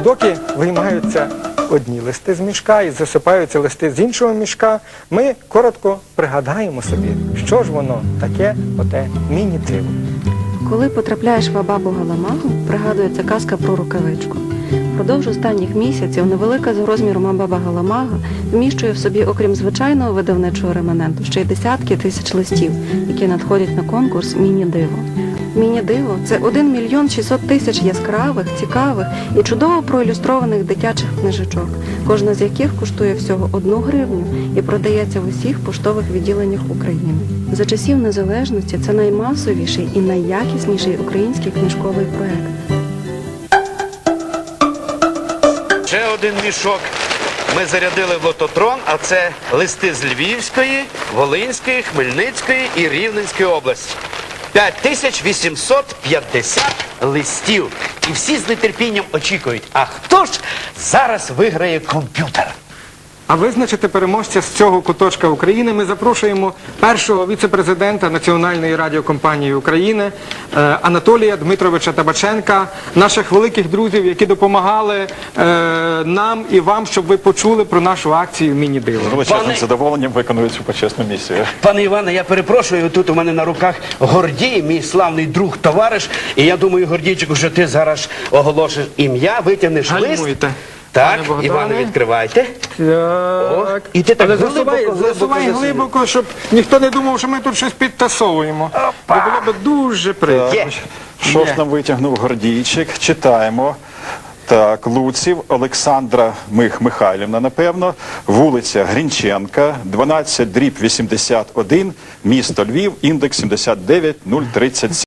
доки виймаються одні листи з мішка і засипаються листи з іншого мішка, ми коротко пригадаємо собі, що ж воно таке, оте міні-диво. Коли потрапляєш в Абабу Галамагу, пригадується казка про рукавичку. Впродовж останніх місяців невелика за розміром Абаба Галамага вміщує в собі, окрім звичайного видавничого реманенту, ще й десятки тисяч листів, які надходять на конкурс Міні-диво. Міні-диво це 1 мільйон 600 тисяч яскравих, цікавих і чудово проілюстрованих дитячих книжечок, кожна з яких коштує всього 1 гривню і продається в усіх поштових відділеннях України. За часів незалежності це наймасовіший і найякісніший український книжковий проект. Ще один мішок. Ми зарядили в лототрон, а це листи з Львівської, Волинської, Хмельницької і Рівненської області. 5850 листів. І всі з нетерпінням очікують, а хто ж зараз виграє комп'ютер? А визначити переможця з цього куточка України ми запрошуємо першого віце-президента Національної радіокомпанії України е, Анатолія Дмитровича Табаченка, наших великих друзів, які допомагали е, нам і вам, щоб ви почули про нашу акцію Міні-диво. Величезним Пане- задоволенням виконую цю почесну місію. Пане Іване, я перепрошую, тут у мене на руках Гордій, мій славний друг, товариш. І я думаю, Гордійчику, що ти зараз оголошиш ім'я, витягнеш лист. Так, пане Богдане. Іване, відкривайте. Так. і ти так Але глибоко, засувай, глибоко засувай засунув. глибоко, щоб ніхто не думав, що ми тут щось підтасовуємо. Бо було б дуже приємно. Є. Що ж нам витягнув Гордійчик? Читаємо. Так, Луців, Олександра Мих Михайлівна, напевно, вулиця Грінченка, 12 дріб 81, місто Львів, індекс 79037.